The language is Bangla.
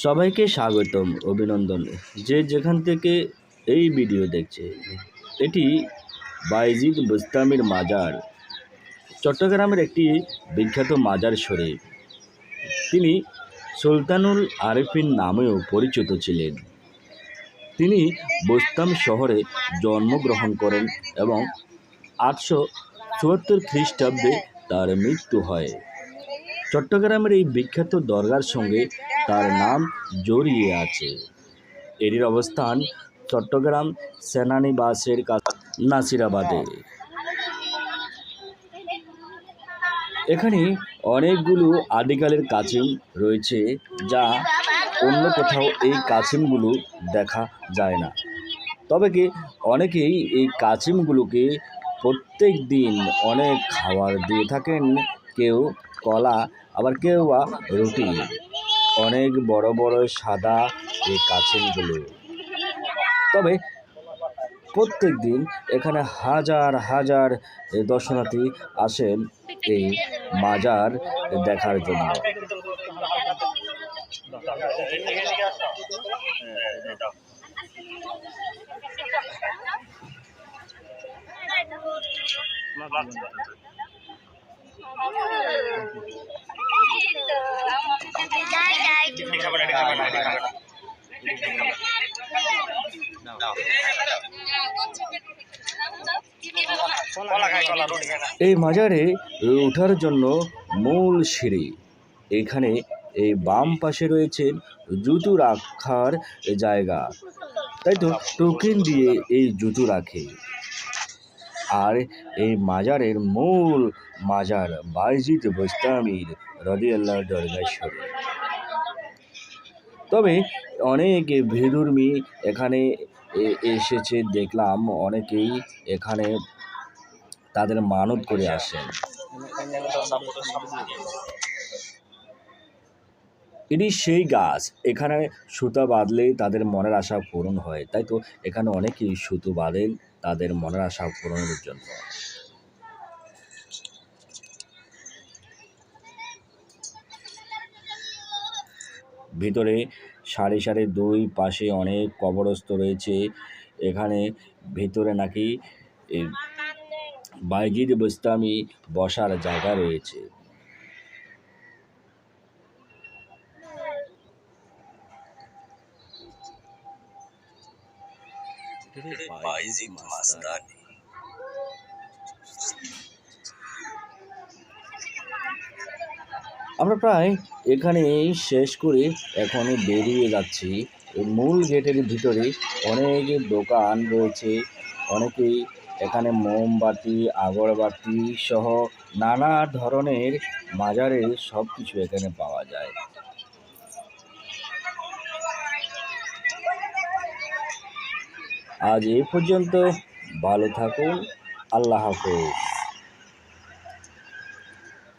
সবাইকে স্বাগতম, অভিনন্দন। যে যেখান থেকে এই ভিডিও দেখছে, এটি বাইজিদ বুস্তামির মাজার, চট্টগ্রামের একটি বিখ্যাত মাজার শরীফ। তিনি সুলতানুল আরিফিন নামেও পরিচিত ছিলেন। তিনি বোস্তাম শহরে জন্মগ্রহণ করেন এবং আটশো চুয়াত্তর খ্রিস্টাব্দে তার মৃত্যু হয়। চট্টগ্রামের এই বিখ্যাত দরগার সঙ্গে তার নাম জড়িয়ে আছে। এটির অবস্থান চট্টগ্রাম সেনানিবাসের কাছে, নাসিরাবাদে। এখানে অনেকগুলো আদিকালের কাছিম রয়েছে যা অন্য কোথাও এই কাছিমগুলো দেখা যায় না। তবে কি অনেকেই এই কাছিমগুলোকে প্রত্যেক দিন অনেক খাবার দিয়ে থাকেন, কেউ কলা, আবার কেউ বা রুটি। অনেক বড় বড় সাদা এই কাছিমগুলো তবে প্রত্যেক দিন এখানে হাজার হাজার দর্শনার্থী আসেন এই মাজার দেখার জন্য। এই মাজারে ওঠার জন্য মূল সিঁড়ি। এখানে এই বাম পাশে রয়েছে জুতো রাখার জায়গা। তাই তো টোকেন দিয়ে এই জুতো রাখে। আর এই মাজারের মূল মাজার বাইজিদ বোস্তামির রদি আল্লাহ দরগাশ্বরী তবে অনেক ভিড়ুর্মি এখানে এসেছে, দেখলাম অনেকেই এখানে তাদের মানত করে আসেন। এটি সেই গাছ, এখানে সুতা বাঁধলেই তাদের মনের আশা পূরণ হয়, তাই তো? এখানে অনেকেই সুতো বাঁধেন। তাদের মনের আশা পূরণের জন্য। ভিতরে সারি সারি দুই পাশে অনেক কবরস্থ রয়েছে। এখানে ভিতরে নাকি বাইজিদ বুস্তামি বসার জায়গা রয়েছে। বাইজিদ মাস্তানি আমরা প্রায় এখানে শেষ করে এখন বেরিয়ে যাচ্ছি। এই মূল গেটের ভিতরে অনেক দোকান রয়েছে, অনেকেই এখানে মোমবাতি, আগরবাতি সহ নানা ধরনের মাজারের সব কিছু এখানে পাওয়া যায়। আজ এই পর্যন্ত ভালো থাকুন। আল্লাহ হাফেজ।